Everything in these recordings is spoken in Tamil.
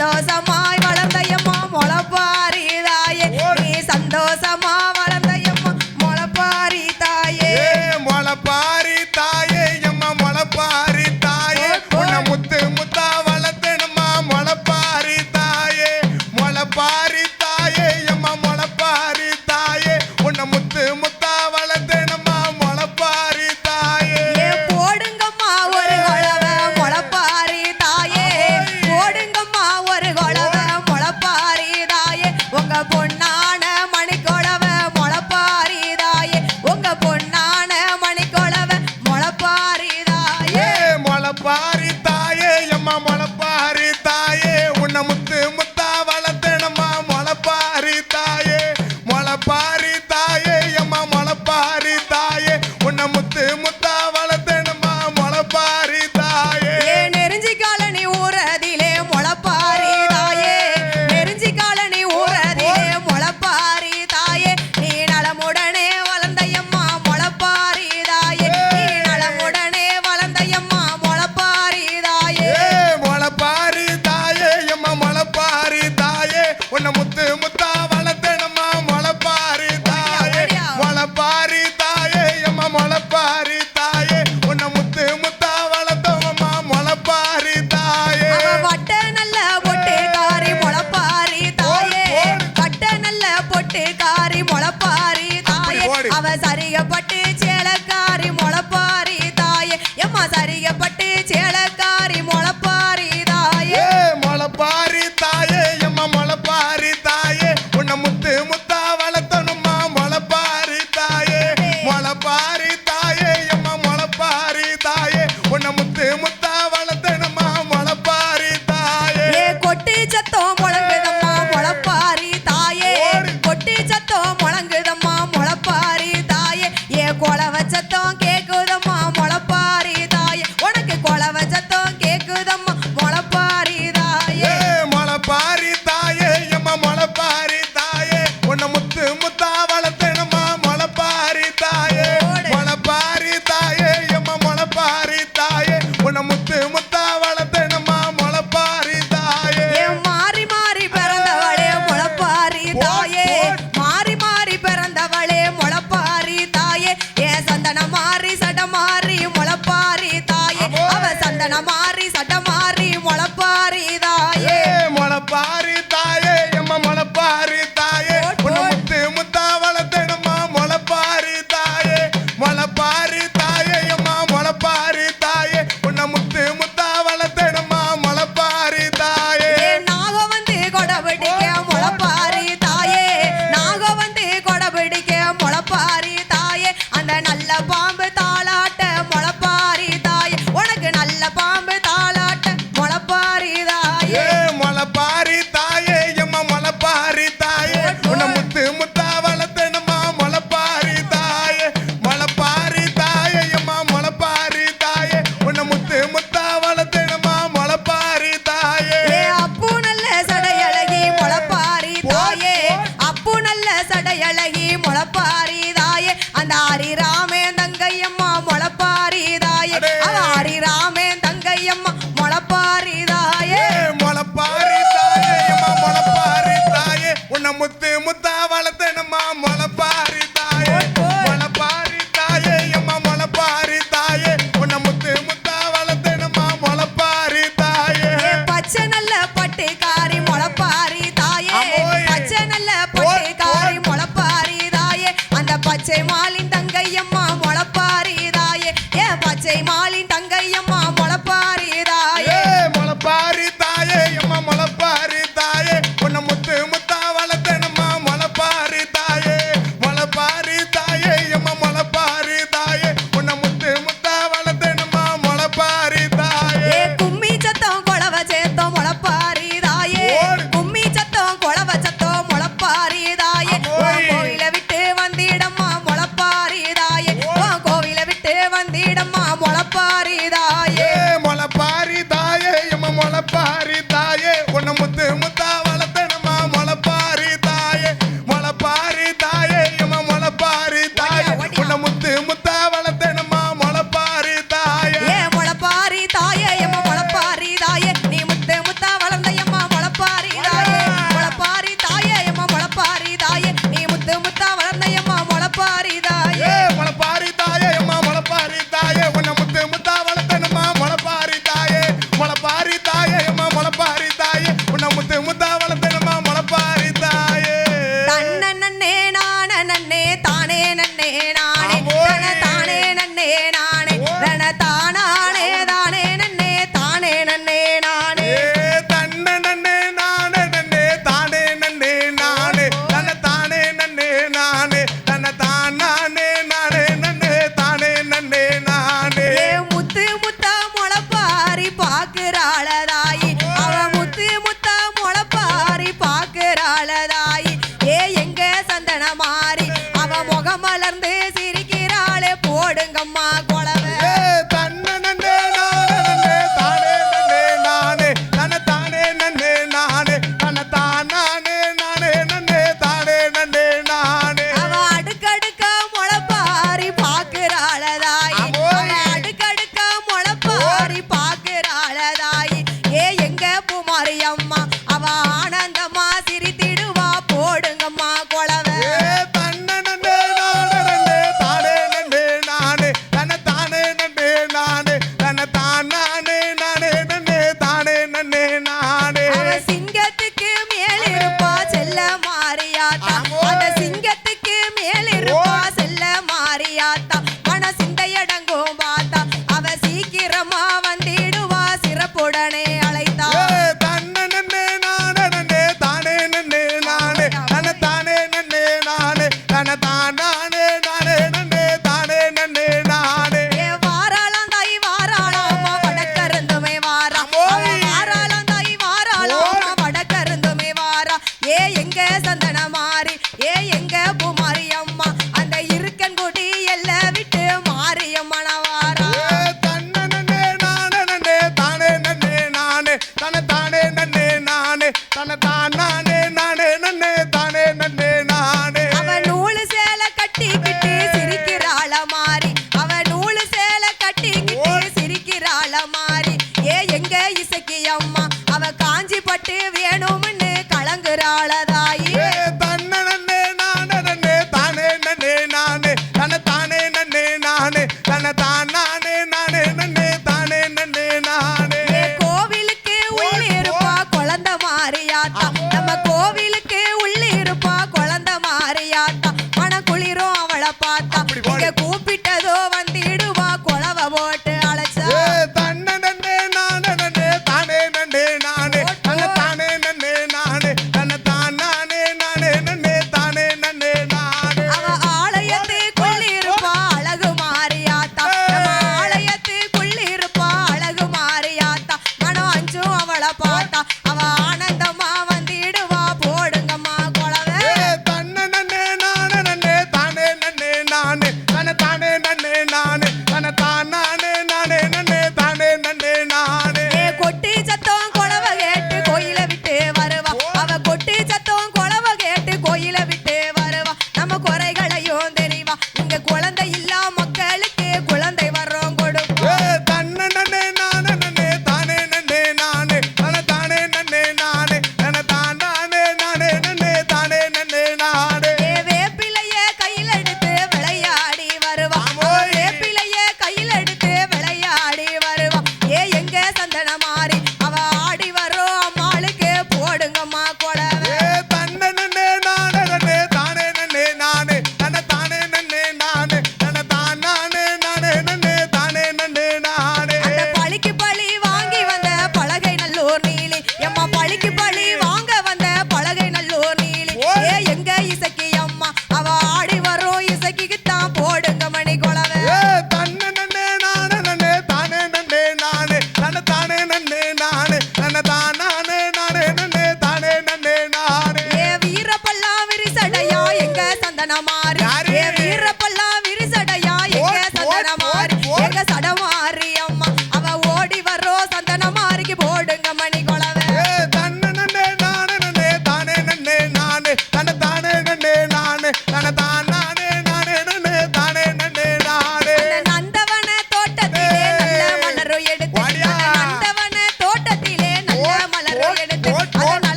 nos amamos. அறியப்பட்டு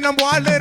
number one.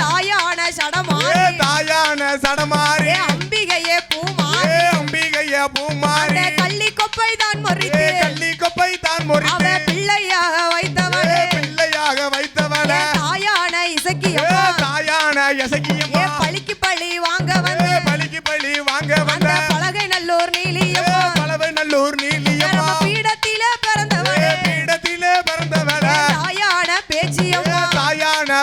தாயான சடமாரி தாயான சடமாரி அம்பிகையே பூமாரி அம்பிகையே பூமாரி கள்ளி கொப்பை தான் மறித்து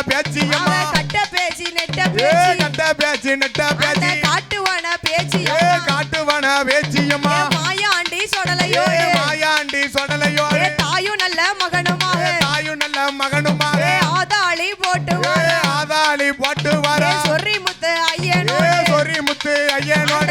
பேச்சியம்மா கட்ட பேச்சி நெட்ட பேச்சி. கட்ட பேச்சி நெட்ட பேச்சி. காட்டுவான பேச்சியம்மா காட்டுவான பேச்சியம்மா மாயாண்டி சொடலையோ மாயாண்டி சொடலையோ தாயும் நல்ல மகனுமாக தாயும் நல்ல மகனுமாக ஆதாளி போட்டு ஆதாளி போட்டு வர சொரி முத்து ஐயனோ சொரி முத்து ஐயனோட.